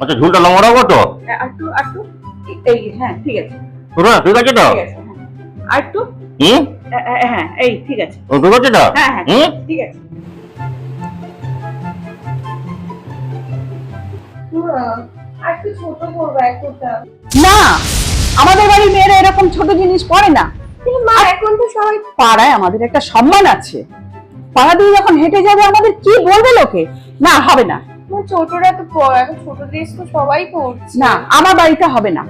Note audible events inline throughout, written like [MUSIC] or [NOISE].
আচ্ছা ঝুলটা লম্বা রাখব তো? একটু একটু এই হ্যাঁ ঠিক আছে। পুরো ঠিক আছে তো? হ্যাঁ। আর একটু? হুম? হ্যাঁ এই ঠিক আছে। ও, ঠিক আছে তো হ্যাঁ হ্যাঁ ঠিক আছে। না আমাদের বাড়ির মেয়েরা এরকম ছোট জিনিস পরে না। মা এখন তো সবাই পাড়ায় আমাদের একটা সম্মান আছে। পাড়া দিয়ে যখন হেঁটে যাবে আমাদের কি বলবে লোকে? না হবে না। মা, ছোটরা তো পর এখন ছোট ড্রেস তো সবাই পরছে। না আমার বাড়িতে হবে না।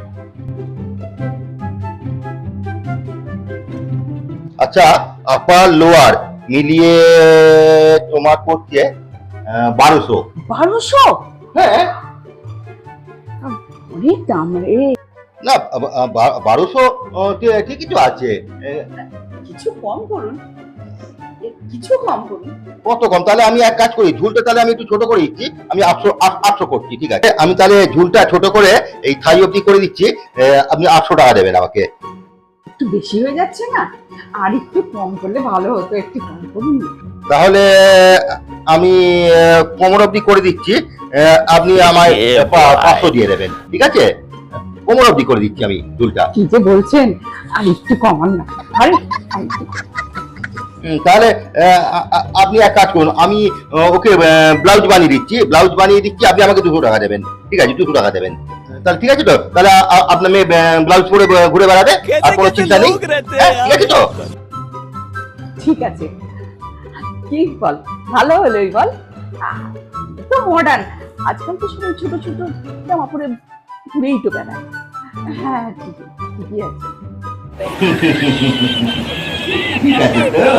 আচ্ছা আপার লোয়ার মিলিয়ে তোমার পড়ছে বারোশো। বারোশো? হ্যাঁ। অনেক দাম রে। না বারোশো ঠিকই তো আছে। কিছু কম করুন। কিছু কম করুন কত কম? তাহলে আমি এক কাজ করি ঝুলটা তাহলে আমি একটু ছোট করে দিচ্ছি আমি আটশো আট- আটশো করছি ঠিক আছে? আমি তাহলে ঝুলটা ছোট করে এই থাই অবধি করে দিচ্ছি আপনি আটশো টাকা দেবেন আমাকে। একটু বেশি হয়ে যাচ্ছে না? আর একটু কম করলে ভালো হতো একটু কম করুন। তাহলে আমি কোমর অবধি করে দিচ্ছি আপনি আমায় পাঁচশো দিয়ে দেবেন ঠিক আছে? কোমর অবধি করে দিচ্ছি আমি ঝুলটা। কি যে বলছেন আর একটু কমান না। আরে তাহলে আপনি এক কাজ করুন আমি ওকে ব্লাউজ বানিয়ে দিচ্ছি ব্লাউজ বানিয়ে দিচ্ছি আপনি আমাকে দুশো টাকা দেবেন ঠিক আছে দুশো টাকা দেবেন। তাহলে ঠিক আছে তো? তাহলে আপনার মেয়ে ব্লাউজ পরে ঘুরে বেড়াবে আর কোনো চিন্তা নেই? হ্যাঁ, ঠিক আছে তো? ঠিক আছে। কি বল? ভালো হলোই বল? তো মডার্ন আজকাল তো সবাই ছোট ছোট জামা পরে ঘুরেই তো বেড়ায়। হ্যাঁ ঠিক ঠিকই আছে। [LAUGHS] พี่แปดสิบเด้อ